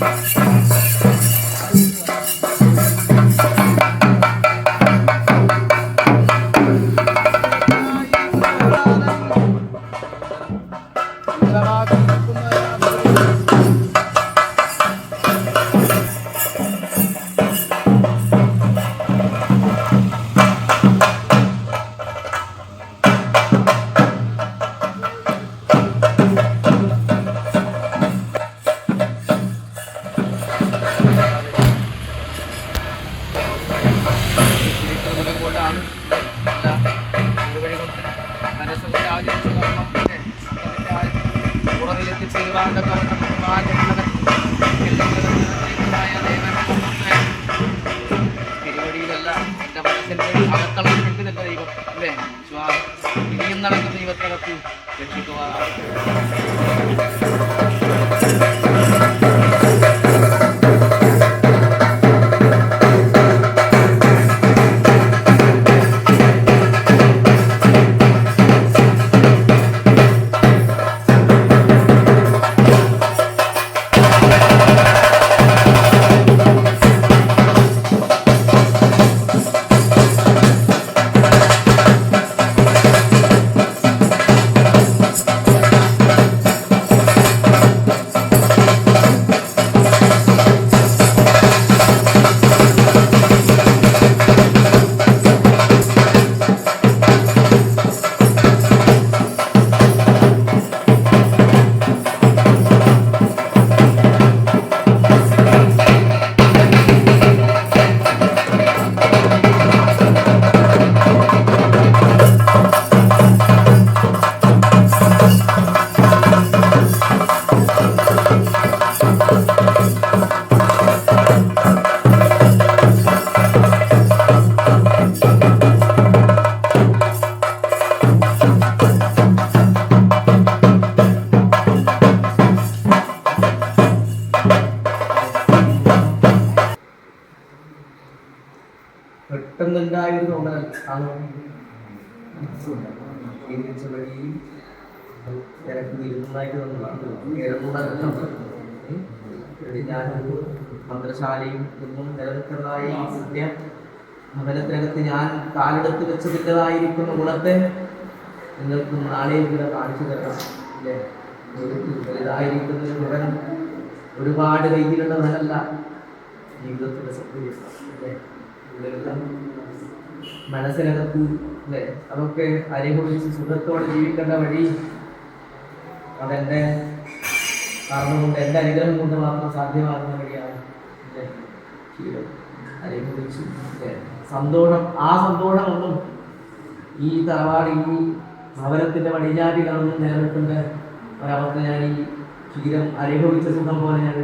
Bye. ഇനിയും നടക്കുന്ന ദൈവത്തിനകത്ത് രക്ഷിക്കുക പെട്ടെന്നുണ്ടായിരുന്ന ഉടൻ ആണ് തിരിച്ച വഴിയിൽ തിരക്ക് ഇരുന്നായിട്ട് ഞാൻ മന്ത്രശാലയും ഒന്നും നിലനിൽക്കുന്നതായി ഈ സത്യ ഞാൻ കാലെടുത്ത് വെച്ചതിന്റെതായിരിക്കുന്ന ഗുണത്തെ നിങ്ങൾക്ക് നാളെയും കൂടെ കാണിച്ചു തരണം. അല്ലേ? വലുതായിരിക്കുന്ന ഒരുപാട് കയ്യിലുള്ളതല്ല ജീവിതത്തിന്റെ സൗകര്യം. അല്ലേ? ഇതെല്ലാം മനസ്സിനകത്ത് അല്ലേ? അതൊക്കെ അനുഭവിച്ച് സുഖത്തോടെ ജീവിക്കേണ്ട വഴി അതെന്റെ കാരണം കൊണ്ട് എന്റെ അനുഗ്രഹം കൊണ്ട് മാത്രം സാധ്യമാകുന്ന വഴിയാണ് അനുഭവിച്ചു സന്തോഷം. ആ സന്തോഷമൊന്നും ഈ തറവാട് ഈ ഭവനത്തിന്റെ കാണുന്ന നിലനിൽക്കേണ്ട ഒരവസ്ഥ ഞാൻ ഈ ക്ഷീരം അനുഭവിച്ച സുഖം പോലെ ഞാൻ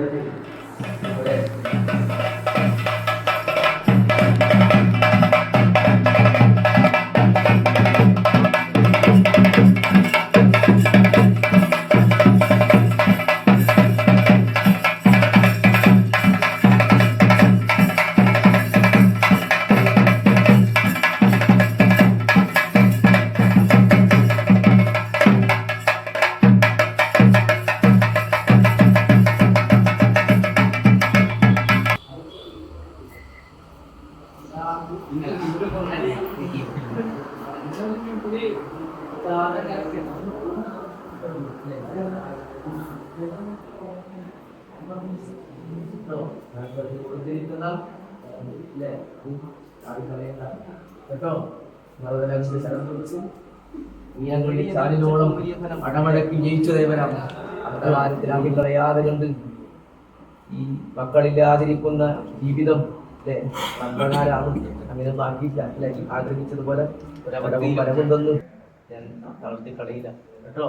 അടമഴക്കി ജയിച്ചു ആകെ കളയാതെ കണ്ട് ഈ മക്കളില്ലാതിരിക്കുന്ന ജീവിതം അല്ലേ നന്മകാരാണ് അങ്ങനെ ആക്കിയില്ല അല്ലെ ആഗ്രഹിച്ചതുപോലെ ഒരവരവും വരവുണ്ടെന്ന് ഞാൻ തളർത്തി കളയില്ല കേട്ടോ.